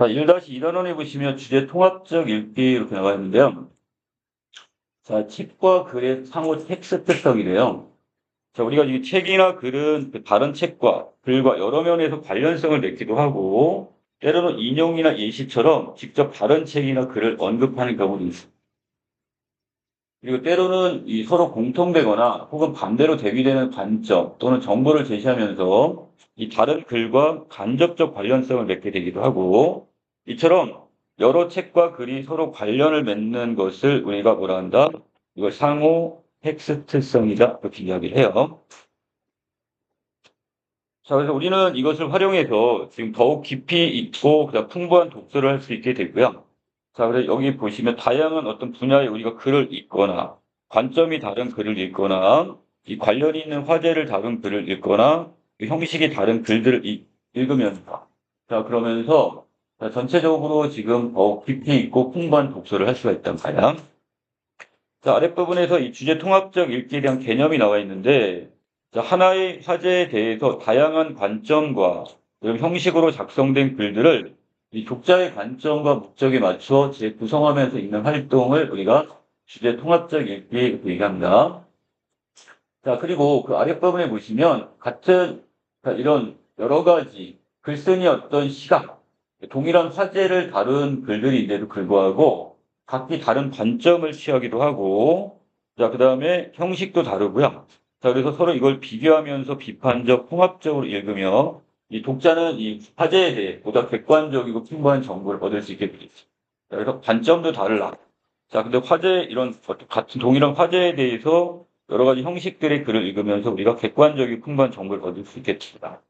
자, 1-2단원에 보시면 주제 통합적 읽기 이렇게 나와 있는데요. 자, 책과 글의 상호 텍스트성이래요. 자, 우리가 이 책이나 글은 그 다른 책과 글과 여러 면에서 관련성을 맺기도 하고, 때로는 인용이나 예시처럼 직접 다른 책이나 글을 언급하는 경우도 있습니다. 그리고 때로는 이 서로 공통되거나 혹은 반대로 대비되는 관점 또는 정보를 제시하면서 이 다른 글과 간접적 관련성을 맺게 되기도 하고, 이처럼 여러 책과 글이 서로 관련을 맺는 것을 우리가 뭐라 한다? 이걸 상호 텍스트성이다. 이렇게 이야기를 해요. 자, 그래서 우리는 이것을 활용해서 지금 더욱 깊이 있고 그다음 풍부한 독서를 할 수 있게 되고요. 자, 그래서 여기 보시면 다양한 어떤 분야에 우리가 글을 읽거나 관점이 다른 글을 읽거나 이 관련이 있는 화제를 다룬 글을 읽거나 그 형식이 다른 글들을 읽, 읽으면서 자, 그러면서 자, 전체적으로 지금 더욱 깊이 있고 풍부한 독서를 할 수가 있단 말이야. 자, 아랫부분에서 이 주제 통합적 읽기에 대한 개념이 나와 있는데, 자, 하나의 화제에 대해서 다양한 관점과 형식으로 작성된 글들을 이 독자의 관점과 목적에 맞추어 재구성하면서 읽는 활동을 우리가 주제 통합적 읽기 얘기합니다. 자, 그리고 그 아랫부분에 보시면 같은 자, 이런 여러 가지 글쓴이 어떤 시각, 동일한 화제를 다룬 글들인데도 불구하고 각기 다른 관점을 취하기도 하고, 자, 그 다음에 형식도 다르고요. 자, 그래서 서로 이걸 비교하면서 비판적, 통합적으로 읽으며, 이 독자는 이 화제에 대해 보다 객관적이고 풍부한 정보를 얻을 수 있게 되겠죠. 자, 그래서 관점도 다르라. 자, 근데 화제, 이런 같은 동일한 화제에 대해서 여러 가지 형식들의 글을 읽으면서 우리가 객관적이고 풍부한 정보를 얻을 수 있겠습니다.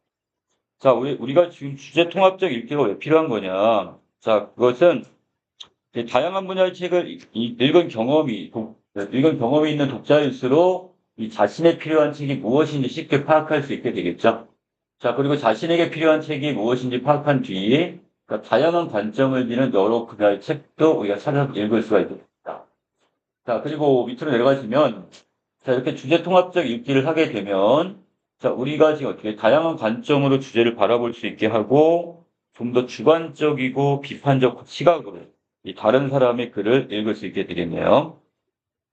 자, 우리, 우리가 지금 주제 통합적 읽기가 왜 필요한 거냐. 자, 그것은 다양한 분야의 책을 읽은 경험이, 읽은 경험이 있는 독자일수록 이 자신의 필요한 책이 무엇인지 쉽게 파악할 수 있게 되겠죠. 자, 그리고 자신에게 필요한 책이 무엇인지 파악한 뒤에 그러니까 다양한 관점을 지닌 여러 분야의 책도 우리가 찾아서 읽을 수가 있습니다. 자, 그리고 밑으로 내려가시면 자, 이렇게 주제 통합적 읽기를 하게 되면 자, 우리가 지금 어떻게 다양한 관점으로 주제를 바라볼 수 있게 하고 좀 더 주관적이고 비판적 시각으로 이 다른 사람의 글을 읽을 수 있게 되겠네요.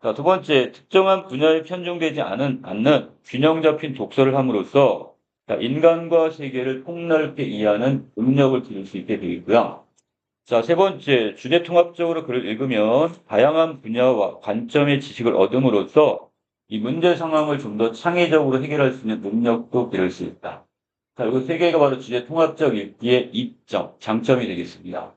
자, 두 번째, 특정한 분야에 편중되지 않은, 않는 균형 잡힌 독서를 함으로써 자, 인간과 세계를 폭넓게 이해하는 능력을 기를 수 있게 되겠고요. 자, 세 번째, 주제 통합적으로 글을 읽으면 다양한 분야와 관점의 지식을 얻음으로써 이 문제 상황을 좀 더 창의적으로 해결할 수 있는 능력도 기를 수 있다. 자, 이거 세 개가 바로 주제 통합적 읽기의 이점, 장점이 되겠습니다.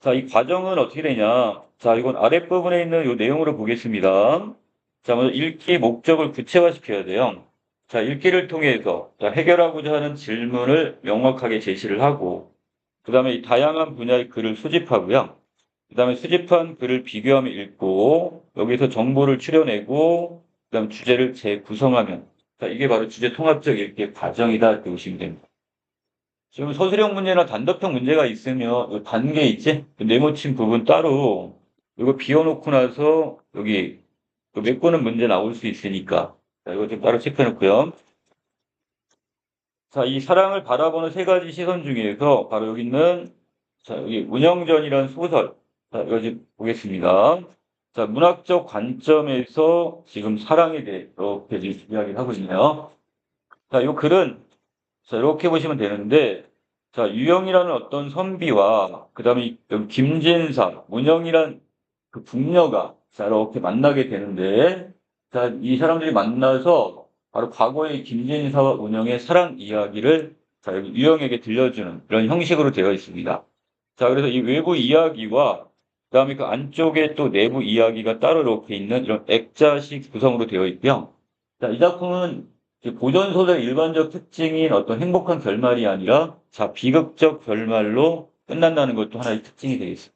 자, 이 과정은 어떻게 되냐. 자, 이건 아랫부분에 있는 이 내용으로 보겠습니다. 자, 먼저 읽기 목적을 구체화시켜야 돼요. 자, 읽기를 통해서 자, 해결하고자 하는 질문을 명확하게 제시를 하고, 그 다음에 이 다양한 분야의 글을 수집하고요. 그 다음에 수집한 글을 비교하며 읽고, 여기서 정보를 추려내고, 그 다음 주제를 재구성하면, 자, 이게 바로 주제 통합적 읽기의 과정이다. 이렇게 보시면 됩니다. 지금 서술형 문제나 단답형 문제가 있으면 이 단계 있지? 그 네모친 부분 따로 이거 비워놓고 나서 여기 그 메꾸는 문제 나올 수 있으니까 자, 이거 좀 따로 체크해 놓고요. 자, 이 사랑을 바라보는 세 가지 시선 중에서 바로 여기 있는 자, 여기 운영전이라는 소설. 자, 좀 보겠습니다. 자, 문학적 관점에서 지금 사랑에 대해 이렇게 이야기를 하고 있네요. 자, 이 글은 자, 이렇게 보시면 되는데, 자, 유영이라는 어떤 선비와, 그 다음에 김진사, 문영이란 그 궁녀가, 자, 이렇게 만나게 되는데, 자, 이 사람들이 만나서 바로 과거의 김진사와 문영의 사랑 이야기를 자, 여기 유영에게 들려주는 그런 형식으로 되어 있습니다. 자, 그래서 이 외부 이야기와 그 다음에 그 안쪽에 또 내부 이야기가 따로 이렇게 있는 이런 액자식 구성으로 되어 있고요. 자, 이 작품은 고전소설의 일반적 특징인 어떤 행복한 결말이 아니라 자 비극적 결말로 끝난다는 것도 하나의 특징이 되겠습니다.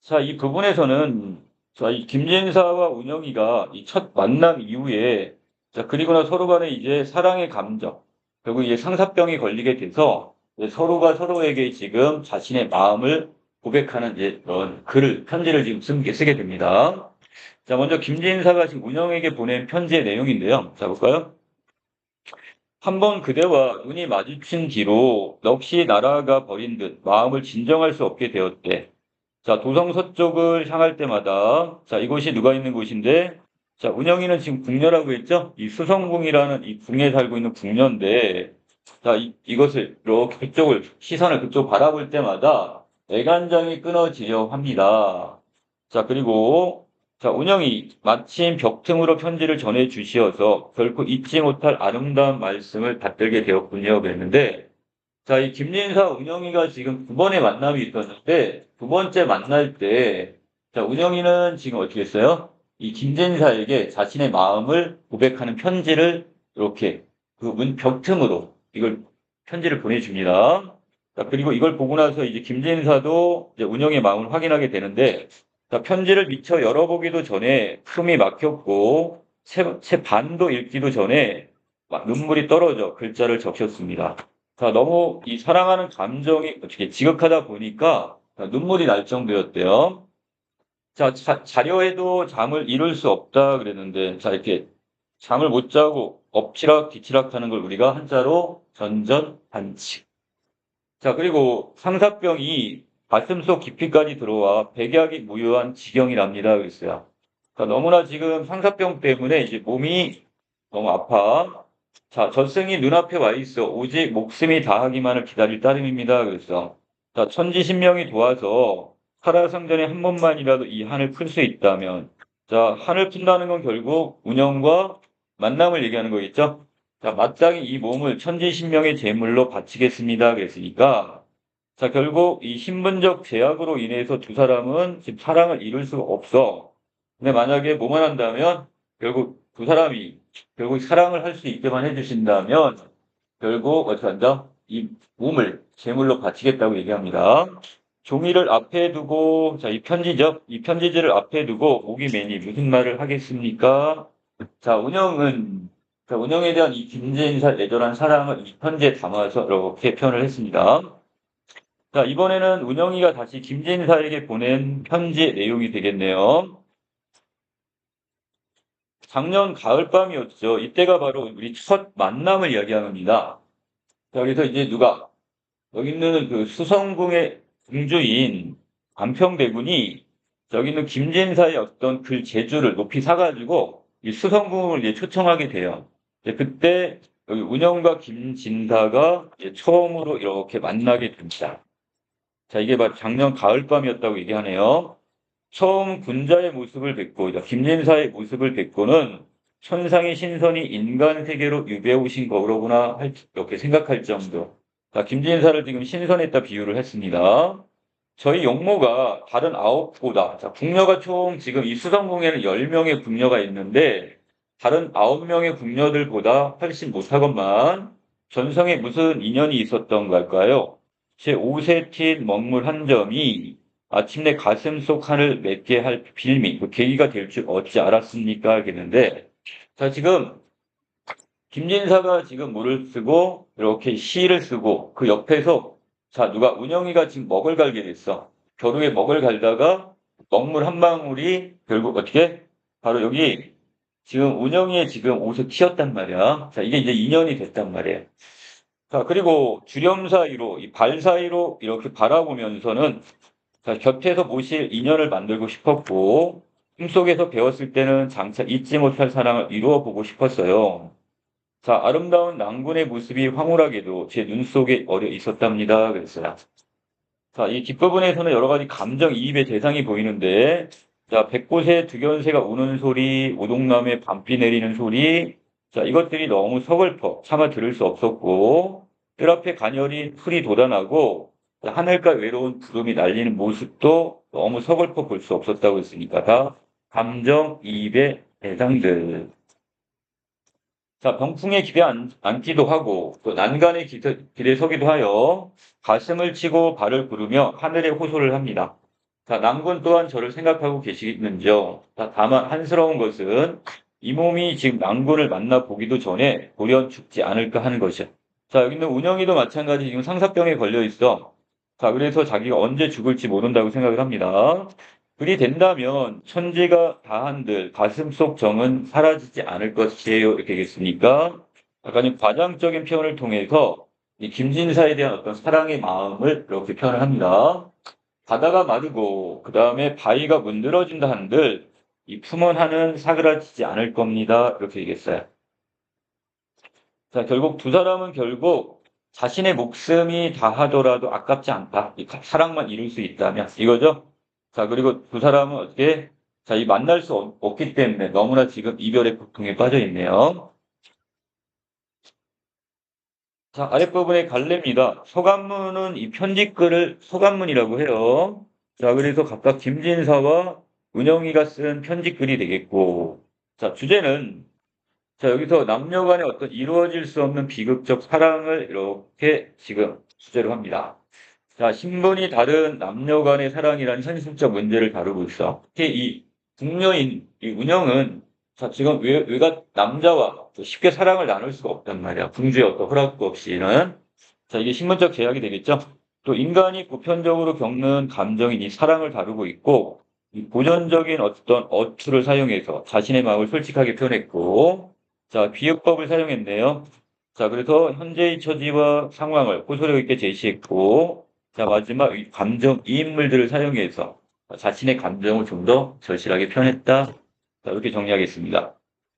자, 이 부분에서는 자, 이 김진사와 운영이가 이 첫 만남 이후에 자, 그리고 나 서로 간에 이제 사랑의 감정, 결국 이제 상사병이 걸리게 돼서 서로가 서로에게 지금 자신의 마음을 고백하는 이제 그런 글을, 편지를 지금 쓰게, 쓰게 됩니다. 자, 먼저 김진사가 지금 운영에게 보낸 편지의 내용인데요. 자, 볼까요? 한번 그대와 눈이 마주친 뒤로 넋이 날아가 버린 듯 마음을 진정할 수 없게 되었대. 자, 도성 서쪽을 향할 때마다, 자, 이곳이 누가 있는 곳인데, 자, 운영이는 지금 궁녀라고 했죠? 이 수성궁이라는 이 궁에 살고 있는 궁녀인데, 자, 이, 이것을 이렇게 그쪽을, 시선을 그쪽 바라볼 때마다 애간장이 끊어지려 합니다. 자, 그리고, 자, 운영이 마침 벽 틈으로 편지를 전해 주시어서 결코 잊지 못할 아름다운 말씀을 받들게 되었군요. 그랬는데, 자, 이 김진사 운영이가 지금 두 번의 만남이 있었는데, 두 번째 만날 때, 자, 운영이는 지금 어떻게 했어요? 이 김진사에게 자신의 마음을 고백하는 편지를 이렇게 그 문벽 틈으로 이걸 편지를 보내줍니다. 자, 그리고 이걸 보고 나서 이제 김진사도 이제 운영의 마음을 확인하게 되는데, 자, 편지를 미처 열어보기도 전에 숨이 막혔고, 채, 채 반도 읽기도 전에 막 눈물이 떨어져 글자를 적셨습니다. 자, 너무 이 사랑하는 감정이 어떻게 지극하다 보니까 자, 눈물이 날 정도였대요. 자, 자, 자려 해도 잠을 이룰 수 없다 그랬는데, 자, 이렇게 잠을 못 자고 엎치락 뒤치락 하는 걸 우리가 한자로 전전반칙. 자, 그리고 상사병이 가슴 속 깊이까지 들어와 백약이 무효한 지경이랍니다. 그랬어요. 자, 너무나 지금 상사병 때문에 이제 몸이 너무 아파. 자, 젖승이 눈앞에 와 있어. 오직 목숨이 다하기만을 기다릴 따름입니다. 그랬어. 자, 천지신명이 도와서 살아생전에 한 번만이라도 이 한을 풀 수 있다면, 자, 한을 푼다는 건 결국 운영과 만남을 얘기하는 거겠죠? 자, 마땅히 이 몸을 천지신명의 제물로 바치겠습니다. 그랬으니까, 자, 결국 이 신분적 제약으로 인해서 두 사람은 지금 사랑을 이룰 수가 없어. 근데 만약에 뭐만 한다면, 결국 두 사람이 결국 사랑을 할 수 있게만 해주신다면, 결국 어떻게 한다? 이 몸을 제물로 바치겠다고 얘기합니다. 종이를 앞에 두고, 자, 이 편지죠? 이 편지지를 앞에 두고, 목이 매니 무슨 말을 하겠습니까? 자, 운영은, 자, 운영에 대한 이 김재인사 애절한 사랑을 이 편지에 담아서 이렇게 표현을 했습니다. 자, 이번에는 운영이가 다시 김재인사에게 보낸 편지의 내용이 되겠네요. 작년 가을밤이었죠. 이때가 바로 우리 첫 만남을 이야기합니다. 자, 그래서 이제 누가, 여기 있는 그 수성궁의 궁주인 관평대군이 여기 있는 김진사의 어떤 글 재주를 높이 사가지고 이 수성궁을 이제 초청하게 돼요. 그때 운영과 김진사가 처음으로 이렇게 만나게 됩니다. 자, 이게 바로 작년 가을밤이었다고 얘기하네요. 처음 군자의 모습을 뵙고, 김진사의 모습을 뵙고는 천상의 신선이 인간 세계로 유배 오신 거로구나, 할- 이렇게 생각할 정도. 자, 김진사를 지금 신선했다 비유를 했습니다. 저희 용모가 다른 아홉 보다, 자, 궁녀가 총 지금 이 수성궁에는 10명의 궁녀가 있는데, 다른 9명의 궁녀들보다 훨씬 못하건만, 전성에 무슨 인연이 있었던 걸까요? 제 옷에 튄 먹물 한 점이 아침내 가슴 속 한을 맺게 할 빌미, 그 계기가 될 줄 어찌 알았습니까? 하겠는데, 자, 지금, 김진사가 지금 물을 쓰고, 이렇게 시를 쓰고, 그 옆에서, 자, 누가, 운영이가 지금 먹을 갈게 됐어. 겨루에 먹을 갈다가, 먹물 한 방울이 결국 어떻게? 바로 여기, 지금 운영이의 지금 옷을 튀었단 말이야. 자, 이게 이제 인연이 됐단 말이에요. 자, 그리고 주렴 사이로, 이 발 사이로 이렇게 바라보면서는 자, 곁에서 모실 인연을 만들고 싶었고, 꿈속에서 배웠을 때는 장차 잊지 못할 사랑을 이루어 보고 싶었어요. 자, 아름다운 낭군의 모습이 황홀하게도 제 눈 속에 어려 있었답니다. 그랬어요. 자, 이 뒷부분에서는 여러 가지 감정 이입의 대상이 보이는데, 자, 백곳의 득연새가 우는 소리, 오동남의 밤비 내리는 소리, 자, 이것들이 너무 서글퍼, 차마 들을 수 없었고, 뜰 앞에 가녀린 풀이 돋아나고, 하늘가 외로운 구름이 날리는 모습도 너무 서글퍼 볼 수 없었다고 했으니까 다 감정 이입의 대상들. 자, 병풍에 기대 앉, 앉기도 하고, 또 난간에 기, 길에 서기도 하여 가슴을 치고 발을 구르며 하늘에 호소를 합니다. 자, 낭군 또한 저를 생각하고 계시는지요? 자, 다만 한스러운 것은 이 몸이 지금 낭군을 만나 보기도 전에 돌연 죽지 않을까 하는 것이야. 자, 여기 있는 운영이도 마찬가지 지금 상사병에 걸려 있어. 자, 그래서 자기가 언제 죽을지 모른다고 생각을 합니다. 그리 된다면 천지가 다한들 가슴 속 정은 사라지지 않을 것이에요. 이렇게 얘기했으니까 약간 이 과장적인 표현을 통해서 이 김진사에 대한 어떤 사랑의 마음을 이렇게 표현을 합니다. 바다가 마르고 그 다음에 바위가 문드러진다 한들 이 품은 하는 사그라지지 않을 겁니다. 이렇게 얘기했어요. 자, 결국 두 사람은 결국 자신의 목숨이 다하더라도 아깝지 않다. 이 사랑만 이룰 수 있다면 이거죠. 자, 그리고 두 사람은 어떻게 자, 이 만날 수 없- 없기 때문에 너무나 지금 이별의 고통에 빠져 있네요. 자, 아랫부분에 갈래입니다. 소감문은 이 편지글을 소감문이라고 해요. 자, 그래서 각각 김진사와 은영이가 쓴 편지글이 되겠고, 자, 주제는, 자, 여기서 남녀 간의 어떤 이루어질 수 없는 비극적 사랑을 이렇게 지금 주제로 합니다. 자, 신분이 다른 남녀 간의 사랑이라는 현실적 문제를 다루고 있어. 특히 이 궁녀인, 이 은영은 자, 지금 외, 외가 남자와 또 쉽게 사랑을 나눌 수가 없단 말이야. 궁주의 어떤 허락도 없이는. 자, 이게 신문적 제약이 되겠죠? 또 인간이 보편적으로 겪는 감정인 이 사랑을 다루고 있고, 이 고전적인 어떤 어투를 사용해서 자신의 마음을 솔직하게 표현했고, 자, 비유법을 사용했네요. 자, 그래서 현재의 처지와 상황을 호소력 있게 제시했고, 자, 마지막 이 감정, 이 인물들을 사용해서 자신의 감정을 좀 더 절실하게 표현했다. 자, 이렇게 정리하겠습니다.